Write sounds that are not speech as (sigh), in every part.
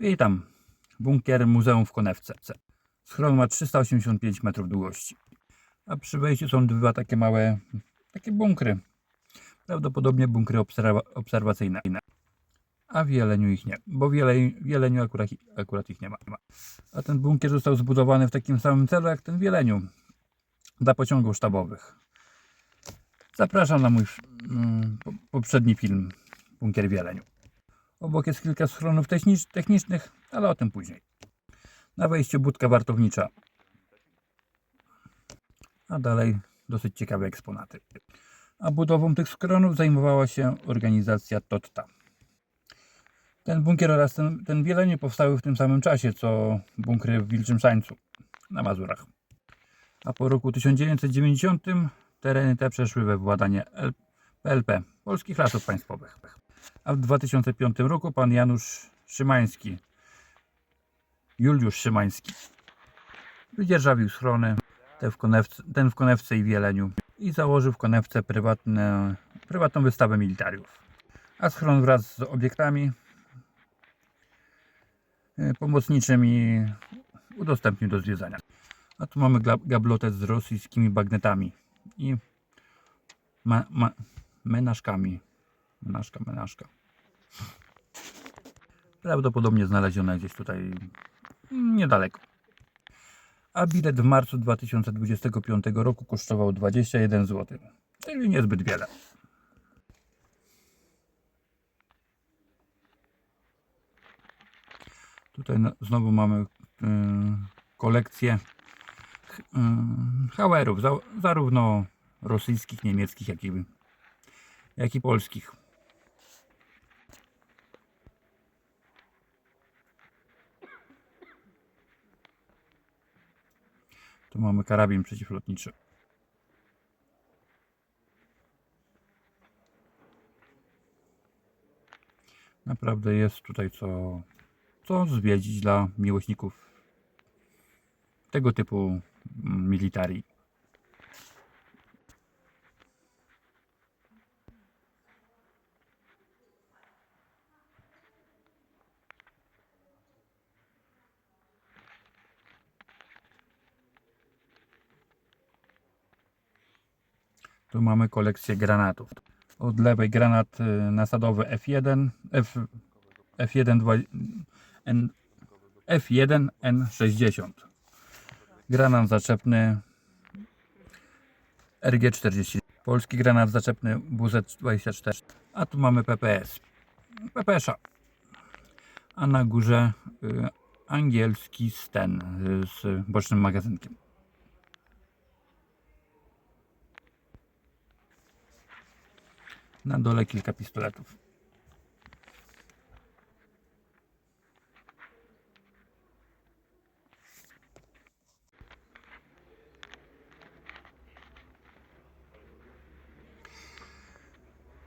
Witam. Bunkier Muzeum w Konewce. Schron ma 385 metrów długości. A przy wejściu są dwa takie małe, takie bunkry. Prawdopodobnie bunkry obserwa obserwacyjne. A w Jeleniu ich nie, bo w Jeleniu, w Jeleniu akurat, akurat ich nie ma. A ten bunkier został zbudowany w takim samym celu jak ten w Jeleniu. Dla pociągów sztabowych. Zapraszam na mój mm, po- poprzedni film Bunkier w Jeleniu. Obok jest kilka schronów technicz- technicznych, ale o tym później. Na wejściu budka wartownicza. A dalej dosyć ciekawe eksponaty. A budową tych schronów zajmowała się organizacja TOTTA. Ten bunkier oraz ten, ten powstały w tym samym czasie, co bunkry w Wilczym Szańcu na Mazurach. A po roku 1990 tereny te przeszły we władanie PLP, Polskich Lasów Państwowych. A w 2005 roku pan Janusz Szymański, Juliusz Szymański, wydzierżawił schrony, te w konewce, ten w Konewce i w Jeleniu i założył w Konewce prywatne, prywatną wystawę militariów. A schron wraz z obiektami y, pomocniczymi udostępnił do zwiedzania. A tu mamy gablotę z rosyjskimi bagnetami i ma, ma, menażkami. Menażka, menażka. Prawdopodobnie znaleziona gdzieś tutaj niedaleko. A bilet w marcu 2025 roku kosztował 21 zł, czyli niezbyt wiele. Tutaj znowu mamy y, kolekcję ch- y, hauerów, za, zarówno rosyjskich, niemieckich, jak i, jak i polskich. Tu mamy karabin przeciwlotniczy. Naprawdę jest tutaj co, co zwiedzić dla miłośników tego typu mm, militarii. Tu mamy kolekcję granatów. Od lewej granat y, nasadowy F1, F, F1, dwa- N, F1 N60. Granat zaczepny RG40. Polski granat zaczepny WZ24. A tu mamy PPS. PPS-a. A na górze y, angielski Sten y, z bocznym magazynkiem. Na dole kilka pistoletów.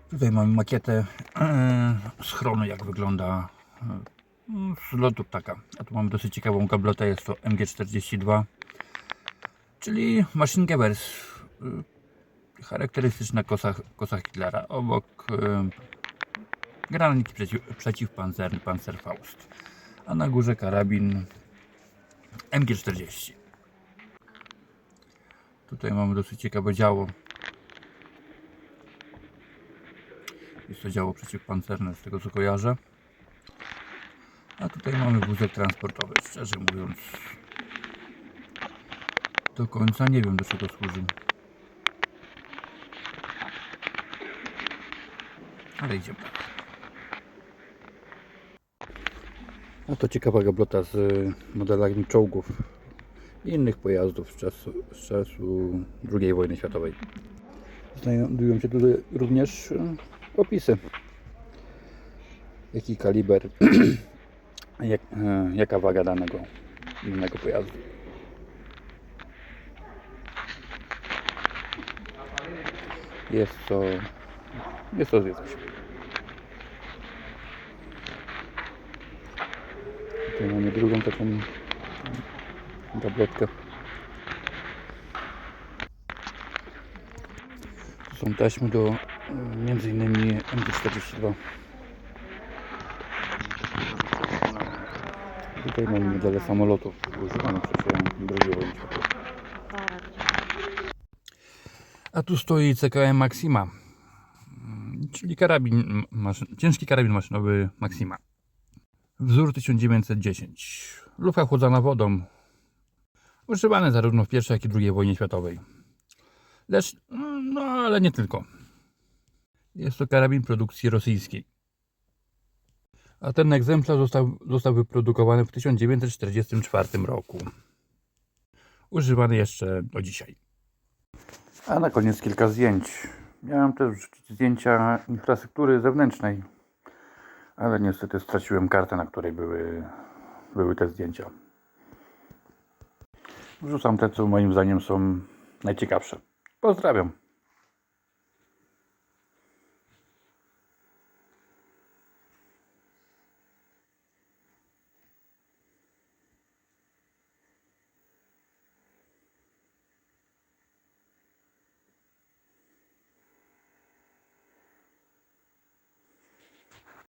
Tutaj mamy makietę e, schronu, jak wygląda e, z lotu ptaka. A tu mamy dosyć ciekawą gablotę, jest to MG42, czyli Machine Gewehrs. Charakterystyczna kosa, kosa Hitlera. Obok e, granatniki przeciw, przeciwpancerny Panzerfaust. A na górze karabin MG40. Tutaj mamy dosyć ciekawe działo. Jest to działo przeciwpancerne z tego co kojarzę. A tutaj mamy wózek transportowy. Szczerze mówiąc, do końca nie wiem do czego służy. Ale idziemy. A to ciekawa gablota z modelami czołgów i innych pojazdów z czasu, z czasu II wojny światowej. Znajdują się tutaj również e, opisy. Jaki kaliber, (clears throat) jak, e, jaka waga danego innego pojazdu. Jest to, jest to zwiedzać. Tutaj mamy drugą taką gablotkę. Tu są taśmy do e, między innymi MG42. Tutaj mamy modele samolotów używane w czasie II wojny światowej. A tu stoi CKM Maxima, mm, czyli karabin, ciężki karabin maszynowy Maxima. Wzór 1910. Lufa chłodzona wodą. Używany zarówno w I, jak i II wojnie światowej. Lecz, no ale nie tylko. Jest to karabin produkcji rosyjskiej. A ten egzemplarz został, został wyprodukowany w 1944 roku. Używany jeszcze do dzisiaj. A na koniec kilka zdjęć. Miałem też wrzucić zdjęcia infrastruktury zewnętrznej, ale niestety straciłem kartę, na której były, były te zdjęcia. Wrzucam te, co moim zdaniem są najciekawsze. Pozdrawiam.